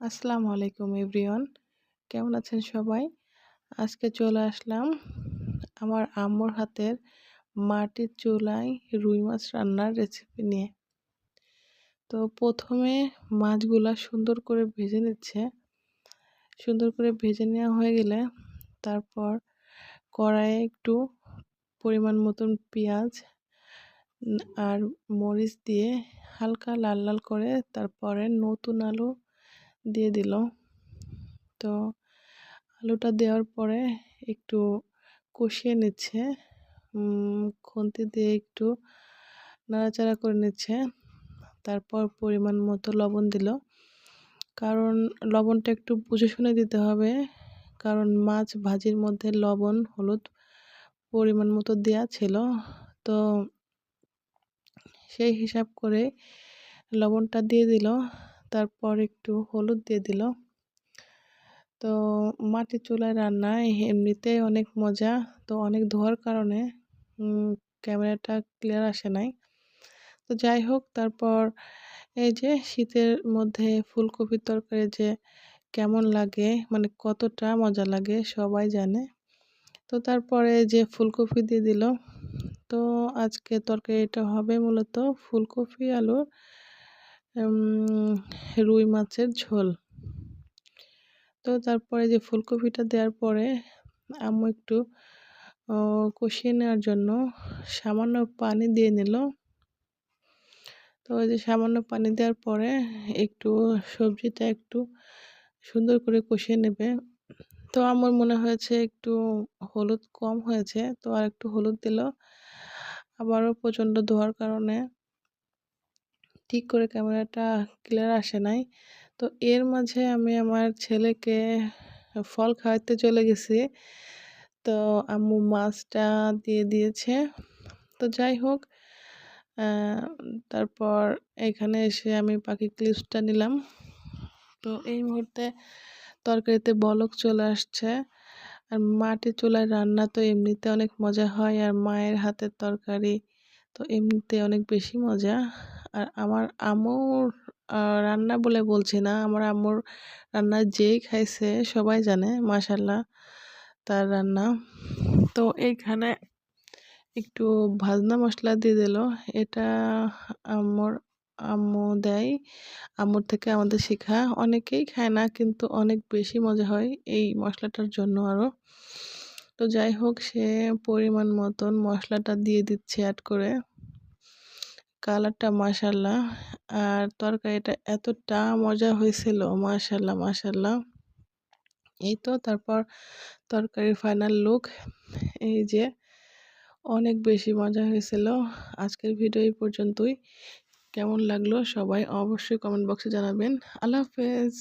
আসসালামু আলাইকুম এভরিওয়ান। কেমন আছেন সবাই? আজকে চলে আসলাম আমার আম্মুর হাতের মাটির চুলায় রুই মাছ রান্নার রেসিপি নিয়ে। তো প্রথমে মাছগুলা সুন্দর করে ভেজে নিচ্ছে। সুন্দর করে ভেজে নেওয়া হয়ে গেলে তারপর কড়াইয়ে একটু পরিমাণ মতন পেঁয়াজ আর মরিচ দিয়ে হালকা লাল লাল করে তারপরে নতুন আলু দিয়ে দিল। তো আলুটা দেওয়ার পরে একটু কষিয়ে নিচ্ছে। খুন্তি দিয়ে একটু নাড়াচাড়া করে নিচ্ছে। তারপর পরিমাণ মতো লবণ দিল। কারণ লবণটা একটু বুঝে শুনে দিতে হবে। কারণ মাছ ভাজির মধ্যে লবণ, হলুদ পরিমাণ মতো দেওয়া ছিল। তো সেই হিসাব করে লবণটা দিয়ে দিল। তারপর একটু হলুদ দিয়ে দিল। তো মাটির চুলায় রান্না এমনিতেই অনেক মজা। তো অনেক ধোয়ার কারণে ক্যামেরাটা ক্লিয়ার আসে নাই। তো যাই হোক, তারপর এই যে শীতের মধ্যে ফুলকপির তরকারি যে কেমন লাগে মানে কতটা মজা লাগে সবাই জানে। তো তারপরে যে ফুলকপি দিয়ে দিল। তো আজকে তরকারিটা হবে মূলত ফুলকপি, আলুর রুই মাছের ঝোল। তো তারপরে যে ফুলকপিটা দেওয়ার পরে আম্মু একটু কষিয়ে নেওয়ার জন্য সামান্য পানি দিয়ে নিল। তো ওই যে সামান্য পানি দেওয়ার পরে একটু সবজিটা একটু সুন্দর করে কষিয়ে নেবে। তো আমার মনে হয়েছে একটু হলুদ কম হয়েছে, তো আর একটু হলুদ দিল। আবারও প্রচণ্ড ধোয়ার কারণে ঠিক করে ক্যামেরাটা ক্লিয়ার আসে নাই। তো এর মাঝে আমি আমার ছেলেকে ফল খাওয়াতে চলে গেছি। তো আম্মু মাছটা দিয়ে দিয়েছে। তো যাই হোক তারপর এখানে এসে আমি পাখি ক্লিপসটা নিলাম। তো এই মুহূর্তে তরকারিতে বলক চলে আসছে। আর মাটির চুলায় রান্না তো এমনিতে অনেক মজা হয়, আর মায়ের হাতের তরকারি তো এমনিতে অনেক বেশি মজা। আর আমার আম্মুর রান্না বলে বলছি না। আমার আম্মুর রান্না যেই খাইছে সবাই জানে মাশাল্লাহ তার রান্না। তো এইখানে একটু ভাজনা মশলা দিয়ে দিল। এটা আম্মুর আম্মু দেয়। আম্মুর থেকে আমাদের শেখা। অনেকেই খায় না, কিন্তু অনেক বেশি মজা হয় এই মশলাটার জন্য আরও তো যাই হোক, সে পরিমাণ মতন মশলাটা দিয়ে দিচ্ছে অ্যাড করে। কালারটা মাশাল্লাহ। আর তরকারিটা এতটা মজা হয়েছিল, মাশাল্লাহ মাশাল্লাহ। এই তো তারপর তরকারির ফাইনাল লুক এই যে অনেক বেশি মজা হয়েছিল। আজকের ভিডিও এই পর্যন্তই। কেমন লাগল সবাই অবশ্যই কমেন্ট বক্সে জানাবেন। আল্লাহ হাফেজ।